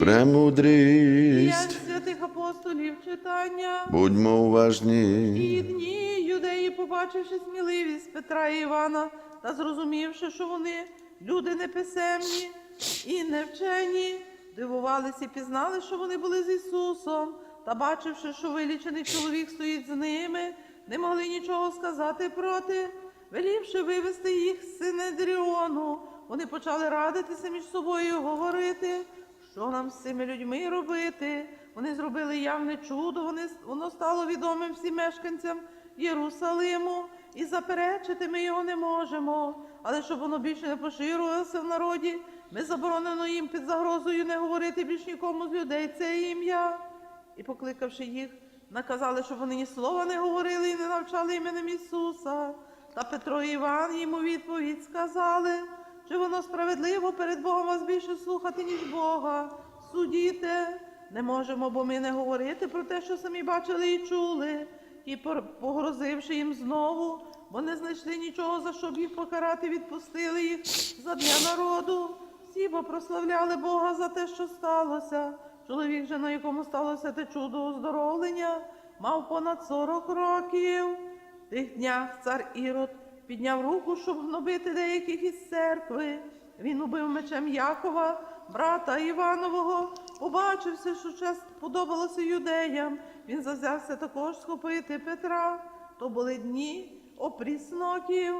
Премудрість. святих апостолів читання. Будьмо уважні. І дні юдеї, побачивши сміливість Петра і Івана та зрозумівши, що вони люди неписемні і невчені, дивувалися і пізнали, що вони були з Ісусом, та бачивши, що вилічений чоловік стоїть з ними, не могли нічого сказати проти. Велівши вивести їх з Синедріону, вони почали радитися між собою і говорити, що нам з цими людьми робити. Вони зробили явне чудо, вони, воно стало відомим всім мешканцям Єрусалиму, і заперечити ми його не можемо. Але щоб воно більше не поширювалося в народі, ми заборонено їм під загрозою не говорити більш нікому з людей це ім'я. І, покликавши їх, наказали, щоб вони ні слова не говорили і не навчали іменем Ісуса. Та Петро і Іван їм у відповідь сказали, чи воно справедливо перед Богом вас більше слухати, ніж Бога. Судіте, не можемо, бо ми не говорити про те, що самі бачили і чули, і погрозивши їм знову, бо не знайшли нічого, за що б їх покарати, відпустили їх за дня народу. Всі бо прославляли Бога за те, що сталося. Чоловік же, на якому сталося те чудо оздоровлення, мав понад 40 років. В тих днях цар Ірод підняв руку, щоб гнобити деяких із церкви. Він убив мечем Якова, брата Іванового, побачився, що честь подобалося юдеям. Він завзявся також схопити Петра. То були дні опрісноків.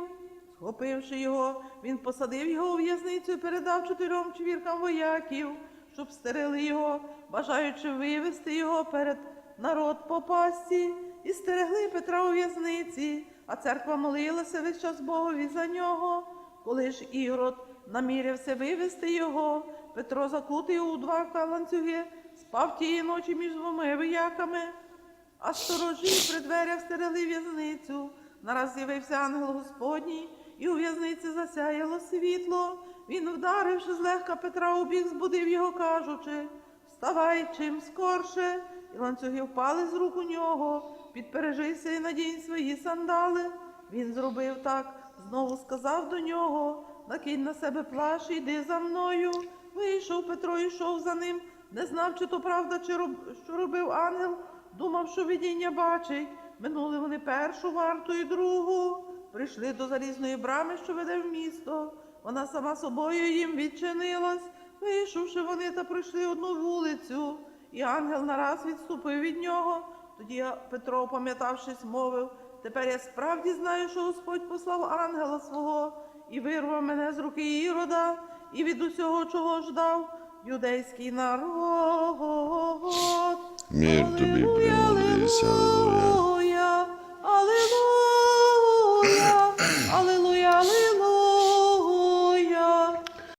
Схопивши його, він посадив його у в'язницю і передав чотирьом чвіркам вояків, щоб стерили його, бажаючи вивести його перед народ по пасті, і стерегли Петра у в'язниці, а церква молилася весь час Богові за нього. Коли ж Ірод намірявся вивести його, Петро закутий у два ланцюги, спав тієї ночі між двома вояками. А сторожі при дверях стерегли в'язницю. Нараз з'явився ангел Господній, і у в'язниці засяяло світло. Він, вдаривши злегка Петра у бік, збудив його, кажучи: Вставай чим скорше, і ланцюги впали з рук у нього. Підпережися і надінь свої сандали. Він зробив так, знову сказав до нього: накинь на себе плащ, йди за мною. Вийшов Петро йшов за ним, не знав, чи то правда, чи роб... що робив ангел, думав, що видіння бачить. Минули вони першу варту і другу. Прийшли до залізної брами, що веде в місто. Вона сама собою їм відчинилась. Вийшовши вони та пройшли одну вулицю, і ангел нараз відступив від нього. Тоді Петро, пам'ятавшись, мовив: Тепер я справді знаю, що Господь послав ангела свого і вирвав мене з руки Ірода, і від усього, чого ждав, юдейський народ. Мир тобі, премудрість, алілуя.